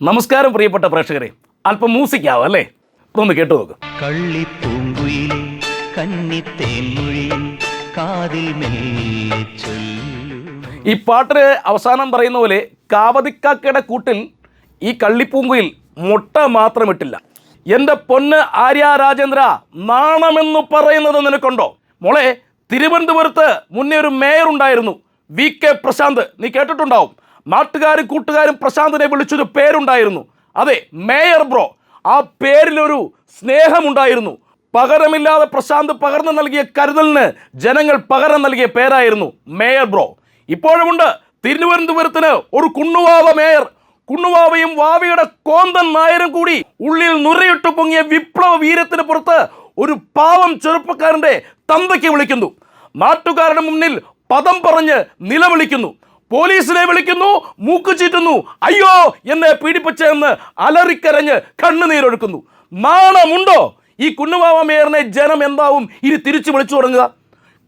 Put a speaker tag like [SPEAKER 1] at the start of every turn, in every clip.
[SPEAKER 1] നമസ്കാരം പ്രിയപ്പെട്ട പ്രേക്ഷകരെ. അല്പം മ്യൂസിക്കാവോ അല്ലേ? ഒന്ന് കേട്ടു നോക്ക്.
[SPEAKER 2] കള്ളിപ്പൂങ്കുയിലെ കന്നിത്തേൻമൊഴിയിൽ കാതിൽ മെല്ലെ ചൊല്ലു.
[SPEAKER 1] ഈ പാട്ടിന് അവസാനം പറയുന്ന പോലെ കാവതിക്കാക്കയുടെ കൂട്ടിൽ ഈ കള്ളിപ്പൂങ്കുയിൽ മുട്ട മാത്രമിട്ടില്ല. എന്റെ പൊന്ന് ആര്യ രാജേന്ദ്ര നാണമെന്ന് പറയുന്നത് നിനക്കുണ്ടോ? മോളെ തിരുവനന്തപുരത്ത് മുന്നേ ഒരു മേയർ ഉണ്ടായിരുന്നു. V K Prashanth. നീ കേട്ടിട്ടുണ്ടാവും. നാട്ടുകാരും കൂട്ടുകാരും പ്രശാന്തനെ വിളിച്ചൊരു പേരുണ്ടായിരുന്നു. അതെ മേയർ ബ്രോ. ആ പേരിലൊരു സ്നേഹമുണ്ടായിരുന്നു. പകരമില്ലാതെ പ്രശാന്ത് പകർന്നു നൽകിയ കരുതലിന് ജനങ്ങൾ പകരം നൽകിയ പേരായിരുന്നു മേയർ ബ്രോ. ഇപ്പോഴുമുണ്ട് തിരുവനന്തപുരത്തിന് ഒരു കുണ്ണുവാവ മേയർ. കുണ്ണുവാവയും വാവയുടെ കോന്തൻ നായരും കൂടി ഉള്ളിൽ നുരയിട്ട് പൊങ്ങിയ വിപ്ലവ വീരത്തിന് പുറത്ത് ഒരു പാവം ചെറുപ്പക്കാരന്റെ തന്തയ്ക്ക് വിളിക്കുന്നു. നാട്ടുകാരുടെ മുന്നിൽ പദം പറഞ്ഞ് നിലവിളിക്കുന്നു. പോലീസിനെ വിളിക്കുന്നു മൂക്ക് ചീറ്റുന്നു. അയ്യോ എന്നെ പീഡിപ്പിച്ചെന്ന് അലറിക്കരഞ്ഞ് കണ്ണുനീരൊഴുക്കുന്നു. നാണമുണ്ടോ? ഈ കുന്നുവാവ മേയറിനെ ജനം എന്താവും? ഇനി തിരിച്ചു വിളിച്ചു തുടങ്ങുക.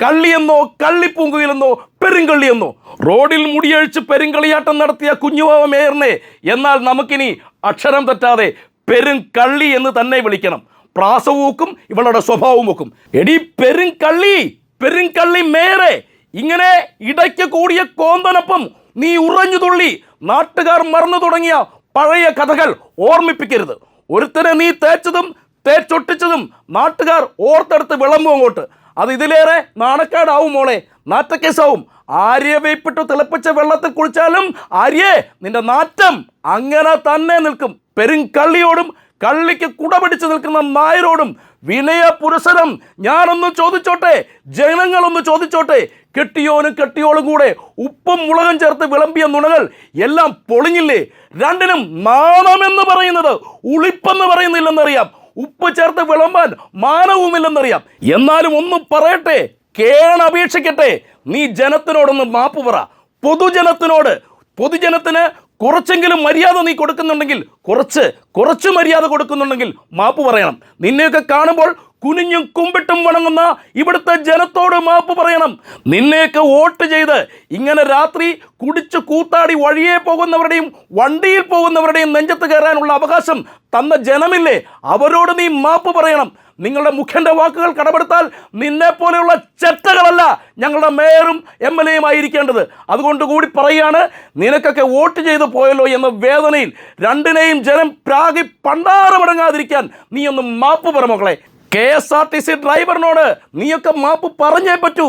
[SPEAKER 1] കള്ളിയെന്നോ കള്ളിപ്പൂങ്കുയിലെന്നോ പെരുങ്കള്ളിയെന്നോ. റോഡിൽ മുടിയഴിച്ച് പെരുങ്കളിയാട്ടം നടത്തിയ കുഞ്ഞുവാവ മേയറിനെ എന്നാൽ നമുക്കിനി അക്ഷരം തെറ്റാതെ പെരുങ്കള്ളി എന്ന് തന്നെ വിളിക്കണം. പ്രാസവൂക്കും ഇവളുടെ സ്വഭാവവും വെക്കും എടി പെരുങ്കള്ളി പെരുങ്കള്ളി മേയറെ ഇങ്ങനെ ഇടയ്ക്ക് കൂടിയ കോന്തനപ്പം നീ ഉറഞ്ഞു തുള്ളി നാട്ടുകാർ മറന്നു തുടങ്ങിയ പഴയ കഥകൾ ഓർമ്മിപ്പിക്കരുത്. ഒരുത്തനെ നീ തേച്ചതും തേച്ചൊട്ടിച്ചതും നാട്ടുകാർ ഓർത്തെടുത്ത് വിളമ്പും അങ്ങോട്ട്. അത് ഇതിലേറെ നാണക്കേടാവും മോളെ നാറ്റക്കേസാവും. ആര്യ വേപ്പിട്ട് തിളപ്പിച്ച വെള്ളത്തിൽ കുളിച്ചാലും ആര്യേ നിന്റെ നാറ്റം അങ്ങനെ തന്നെ നിൽക്കും. പെരുങ്കള്ളിയോടും കള്ളിക്ക് കുട പിടിച്ച് നിൽക്കുന്ന നായരോടും വിനയ പുരസരം ഞാനൊന്ന് ചോദിച്ചോട്ടെ ജനങ്ങളൊന്ന് ചോദിച്ചോട്ടെ കെട്ടിയോനും കെട്ടിയോളും കൂടെ ഉപ്പും മുളകും ചേർത്ത് വിളമ്പിയ നുണകൾ എല്ലാം പൊളിഞ്ഞില്ലേ? രണ്ടിനും നാണമെന്ന് പറയുന്നത് ഉളിപ്പെന്ന് പറയുന്നില്ലെന്നറിയാം. ഉപ്പ് ചേർത്ത് വിളമ്പാൻ മാനവുമില്ലെന്നറിയാം. എന്നാലും ഒന്ന് പറയട്ടെ കേണപേക്ഷിക്കട്ടെ. നീ ജനത്തിനോടൊന്ന് മാപ്പ് പറ. പൊതുജനത്തിനോട്. പൊതുജനത്തിന് കുറച്ചെങ്കിലും മര്യാദ നീ കൊടുക്കുന്നുണ്ടെങ്കിൽ കുറച്ച് കുറച്ച് മര്യാദ കൊടുക്കുന്നുണ്ടെങ്കിൽ മാപ്പ് പറയണം. നിന്നെയൊക്കെ കാണുമ്പോൾ കുനിഞ്ഞും കുമ്പിട്ടും വണങ്ങുന്ന ഇവിടുത്തെ ജനത്തോട് മാപ്പ് പറയണം. നിന്നെയൊക്കെ വോട്ട് ചെയ്ത് ഇങ്ങനെ രാത്രി കുടിച്ച് കൂത്താടി വഴിയെ പോകുന്നവരുടെയും വണ്ടിയിൽ പോകുന്നവരുടെയും നെഞ്ചത്ത് കയറാനുള്ള അവകാശം തന്ന ജനമില്ലേ? അവരോട് നീ മാപ്പ് പറയണം. നിങ്ങളുടെ മുഖ്യന്റെ വാക്കുകൾ കടമെടുത്താൽ നിന്നെ പോലെയുള്ള ചെറ്റകളല്ല ഞങ്ങളുടെ മേയറും എം എൽ എയും ആയിരിക്കേണ്ടത്. അതുകൊണ്ട് കൂടി പറയുകയാണ് നിനക്കൊക്കെ വോട്ട് ചെയ്തു പോയല്ലോ എന്ന വേദനയിൽ രണ്ടിനെയും ജനം പ്രാഗി പണ്ടാറമടങ്ങാതിരിക്കാൻ നീ ഒന്ന് മാപ്പ് പറ മക്കളെ. K S R T C ഡ്രൈവറിനോട് നീയൊക്കെ മാപ്പ് പറഞ്ഞേ പറ്റൂ.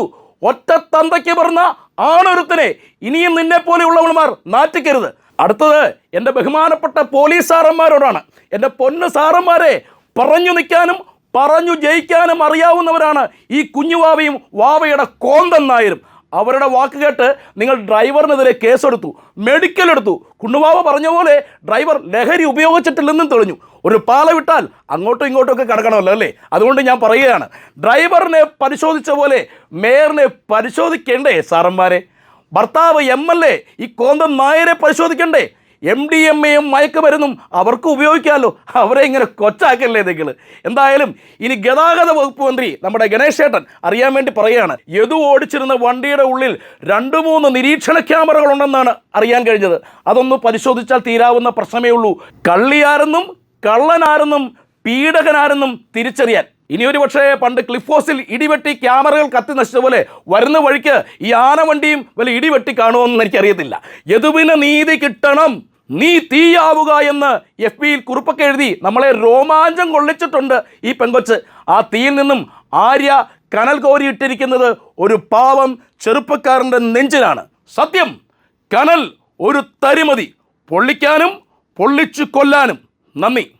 [SPEAKER 1] ഒറ്റ തന്തയ്ക്ക് പറഞ്ഞ ആണൊരുത്തനെ ഇനിയും നിന്നെ പോലെയുള്ളവന്മാർ നാറ്റിക്കരുത്. അടുത്തത് എന്റെ ബഹുമാനപ്പെട്ട പോലീസ് സാറന്മാരോടാണ്. എന്റെ പൊന്ന് സാറന്മാരെ പറഞ്ഞു നിൽക്കാനും പറഞ്ഞു ജയിക്കാനും അറിയാവുന്നവരാണ് ഈ കുഞ്ഞുവാവയും വാവയുടെ കോന്തൻ നായരും. അവരുടെ വാക്ക് കേട്ട് നിങ്ങൾ ഡ്രൈവറിനെതിരെ കേസെടുത്തു മെഡിക്കൽ എടുത്തു കുണ്ണുവാവ പറഞ്ഞ പോലെ ഡ്രൈവർ ലഹരി ഉപയോഗിച്ചിട്ടില്ലെന്നും തെളിഞ്ഞു. ഒരു പാല വിട്ടാൽ അങ്ങോട്ടും ഇങ്ങോട്ടും ഒക്കെ കിടക്കണമല്ലോ അല്ലേ? അതുകൊണ്ട് ഞാൻ പറയുകയാണ് ഡ്രൈവറിനെ പരിശോധിച്ച പോലെ മേയറിനെ പരിശോധിക്കേണ്ടേ സാറന്മാരെ? ഭർത്താവ് എം എൽ എ ഈ കോന്തം നായരെ പരിശോധിക്കണ്ടേ? എം ഡി എം എയും മയക്കുമരുന്നും അവർക്ക് ഉപയോഗിക്കാമല്ലോ അവരെ ഇങ്ങനെ കൊച്ചാക്കല്ലേ നിങ്ങൾ എന്തായാലും ഇനി ഗതാഗത വകുപ്പ് മന്ത്രി നമ്മുടെ ഗണേശ് ചേട്ടൻ അറിയാൻ വേണ്ടി പറയുകയാണ്. യദു ഓടിച്ചിരുന്ന വണ്ടിയുടെ ഉള്ളിൽ രണ്ട് മൂന്ന് നിരീക്ഷണ ക്യാമറകളുണ്ടെന്നാണ് അറിയാൻ കഴിഞ്ഞത്. അതൊന്ന് പരിശോധിച്ചാൽ തീരാവുന്ന പ്രശ്നമേ ഉള്ളൂ. കള്ളിയാരെന്നും കള്ളനാരെന്നും പീഡകനാരെന്നും തിരിച്ചറിയാൻ. ഇനി ഒരു പക്ഷേ പണ്ട് ക്ലിഫ് ഇടിവെട്ടി ക്യാമറകൾ കത്തി നശിച്ച പോലെ വരുന്ന വഴിക്ക് ഈ ആനവണ്ടിയും വല്ല ഇടിവെട്ടി കാണുമെന്ന് എനിക്കറിയത്തില്ല. യദുവിന് നീതി കിട്ടണം? നീ തീയാവുക എന്ന് എഫ് ബിയിൽ കുറിപ്പൊക്കെ എഴുതി നമ്മളെ രോമാഞ്ചം കൊള്ളിച്ചിട്ടുണ്ട് ഈ പെങ്കൊച്ച്. ആ തീയിൽ നിന്നും ആര്യ കനൽ കോരിയിട്ടിരിക്കുന്നത് ഒരു പാവം ചെറുപ്പക്കാരന്റെ നെഞ്ചിലാണ്. സത്യം കനൽ ഒരു തരിമതി. പൊള്ളിക്കാനും പൊള്ളിച്ചു കൊല്ലാനും. നന്ദി.